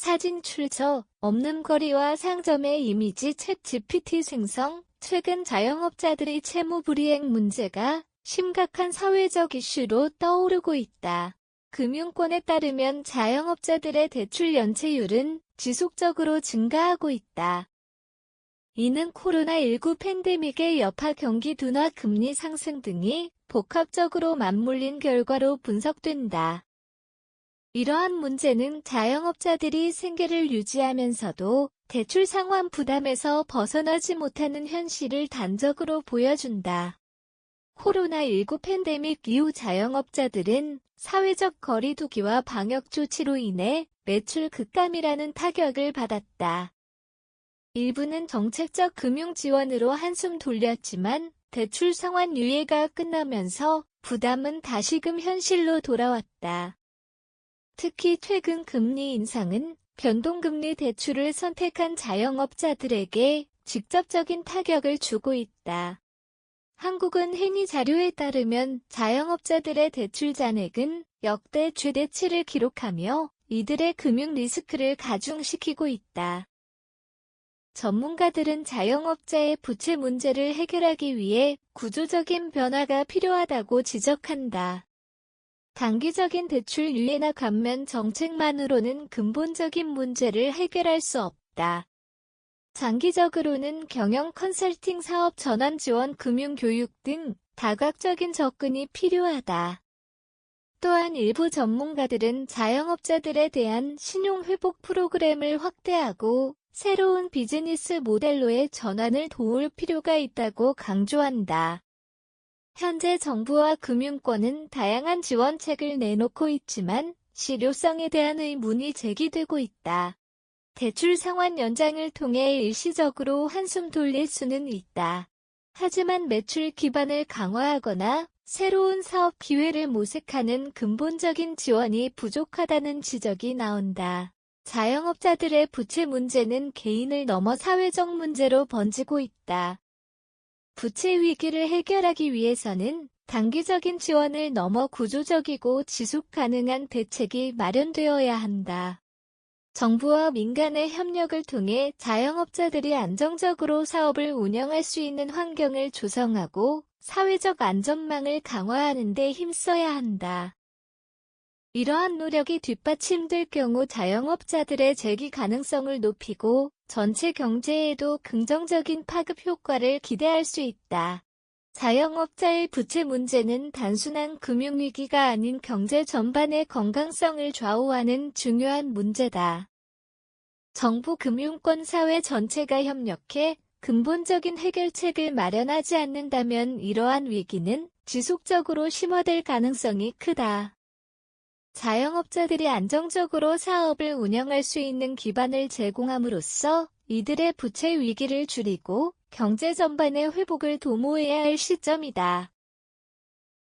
사진 출처, 없는 거리와 상점의 이미지 챗 GPT 생성, 최근 자영업자들의 채무 불이행 문제가 심각한 사회적 이슈로 떠오르고 있다. 금융권에 따르면 자영업자들의 대출 연체율은 지속적으로 증가하고 있다. 이는 코로나19 팬데믹의 여파 경기 둔화 금리 상승 등이 복합적으로 맞물린 결과로 분석된다. 이러한 문제는 자영업자들이 생계를 유지하면서도 대출 상환 부담에서 벗어나지 못하는 현실을 단적으로 보여준다. 코로나19 팬데믹 이후 자영업자들은 사회적 거리두기와 방역 조치로 인해 매출 급감이라는 타격을 받았다. 일부는 정책적 금융 지원으로 한숨 돌렸지만 대출 상환 유예가 끝나면서 부담은 다시금 현실로 돌아왔다. 특히 최근 금리 인상은 변동금리 대출을 선택한 자영업자들에게 직접적인 타격을 주고 있다. 한국은 행위 자료에 따르면 자영업자들의 대출 잔액은 역대 최대치를 기록하며 이들의 금융 리스크를 가중시키고 있다. 전문가들은 자영업자의 부채 문제를 해결하기 위해 구조적인 변화가 필요하다고 지적한다. 단기적인 대출 유예나 감면 정책만으로는 근본적인 문제를 해결할 수 없다. 장기적으로는 경영 컨설팅 사업 전환 지원 금융 교육 등 다각적인 접근이 필요하다. 또한 일부 전문가들은 자영업자들에 대한 신용 회복 프로그램을 확대하고 새로운 비즈니스 모델로의 전환을 도울 필요가 있다고 강조한다. 현재 정부와 금융권은 다양한 지원책을 내놓고 있지만 실효성에 대한 의문이 제기되고 있다. 대출 상환 연장을 통해 일시적으로 한숨 돌릴 수는 있다. 하지만 매출 기반을 강화하거나 새로운 사업 기회를 모색하는 근본적인 지원이 부족하다는 지적이 나온다. 자영업자들의 부채 문제는 개인을 넘어 사회적 문제로 번지고 있다. 부채 위기를 해결하기 위해서는 단기적인 지원을 넘어 구조적이고 지속 가능한 대책이 마련되어야 한다. 정부와 민간의 협력을 통해 자영업자들이 안정적으로 사업을 운영할 수 있는 환경을 조성하고 사회적 안전망을 강화하는 데 힘써야 한다. 이러한 노력이 뒷받침될 경우 자영업자들의 재기 가능성을 높이고 전체 경제에도 긍정적인 파급 효과를 기대할 수 있다. 자영업자의 부채 문제는 단순한 금융위기가 아닌 경제 전반의 건강성을 좌우하는 중요한 문제다. 정부 금융권 사회 전체가 협력해 근본적인 해결책을 마련하지 않는다면 이러한 위기는 지속적으로 심화될 가능성이 크다. 자영업자들이 안정적으로 사업을 운영할 수 있는 기반을 제공함으로써 이들의 부채 위기를 줄이고 경제 전반의 회복을 도모해야 할 시점이다.